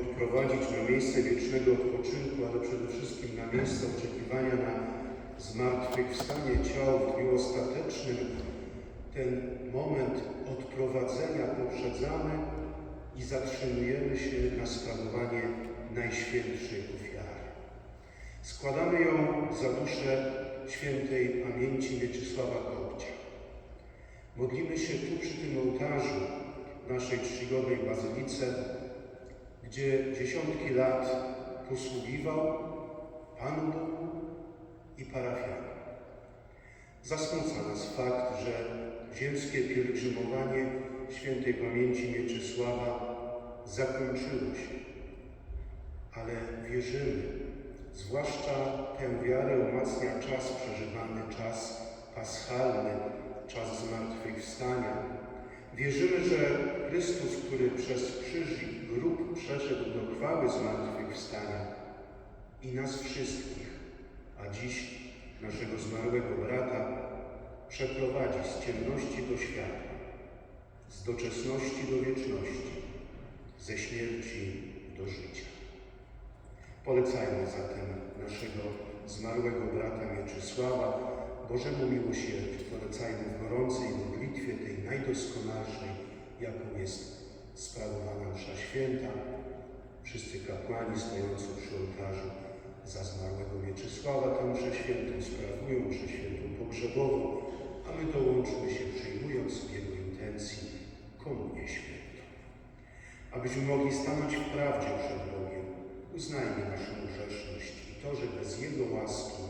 odprowadzić na miejsce wiecznego odpoczynku, ale przede wszystkim na miejsce oczekiwania na zmartwychwstanie ciał w dniu ostatecznym, ten moment odprowadzenia poprzedzamy i zatrzymujemy się na sprawowanie Najświętszej Ofiary. Składamy ją za duszę świętej pamięci Mieczysława Kopcia. Modlimy się tu przy tym ołtarzu naszej czcigodnej bazylice, gdzie dziesiątki lat posługiwał Panu Bogu i parafianom. Zasmuca nas fakt, że ziemskie pielgrzymowanie świętej pamięci Mieczysława zakończyło się, ale wierzymy, zwłaszcza tę wiarę umacnia czas przeżywany, czas paschalny, czas zmartwychwstania. Wierzymy, że Chrystus, który przez krzyż i grób przeszedł do chwały zmartwychwstania i nas wszystkich, a dziś naszego zmarłego brata, przeprowadzi z ciemności do światła, z doczesności do wieczności, ze śmierci do życia. Polecajmy zatem naszego zmarłego brata Mieczysława Bożemu miłosierdziu. Polecajmy w tej najdoskonalszej, jaką jest sprawowana msza święta. Wszyscy kapłani stojący przy ołtarzu za zmarłego Mieczysława tę mszę świętą sprawują, mszę świętą pogrzebową, a my dołączmy się przyjmując w Jego intencji komunię świętą. Abyśmy mogli stanąć w prawdzie przed Bogiem, uznajmy naszą grzeszność i to, że bez Jego łaski